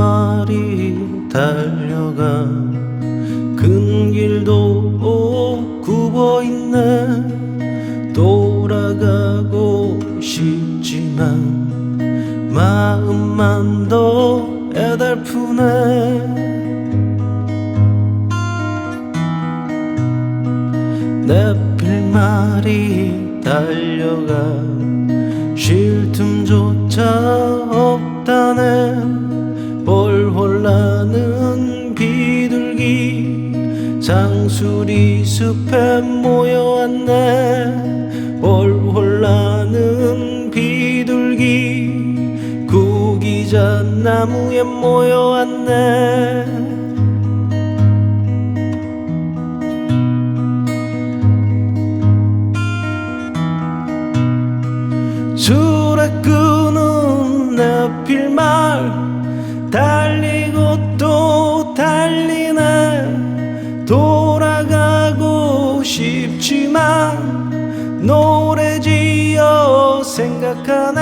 필말이 달려가 큰 길도 굽어 있네. 돌아가고 싶지만 마음만 더 애달프네. 내 필 말이 달려가 쉴 틈조차 없다네 장수리 숲에 모여왔네. 볼홀라는 비둘기. 구기자 나무에 모여왔네. 술에 끄는 내 싶지만 노래 지어 생각하네.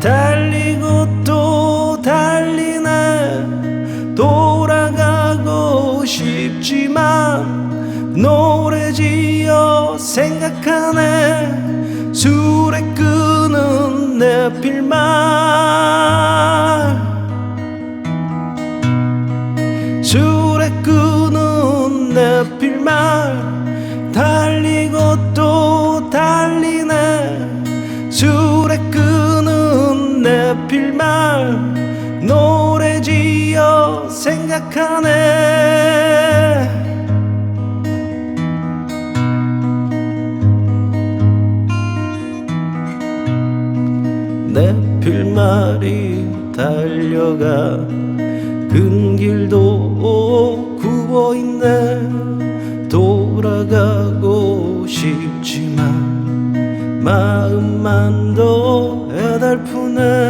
달리고 또 달리네. 돌아가고 싶지만 노래 지어 생각하네. 술에 끄는 내 필 말. 술에 끄는 내 필 말. 달리고 또 달리네. 술에 끄는 내 필 말. 노래 지어 생각하네 내 필말이 달려가 큰 길도 굽어 있네. 돌아가고 싶지만 마음만 더 애달프네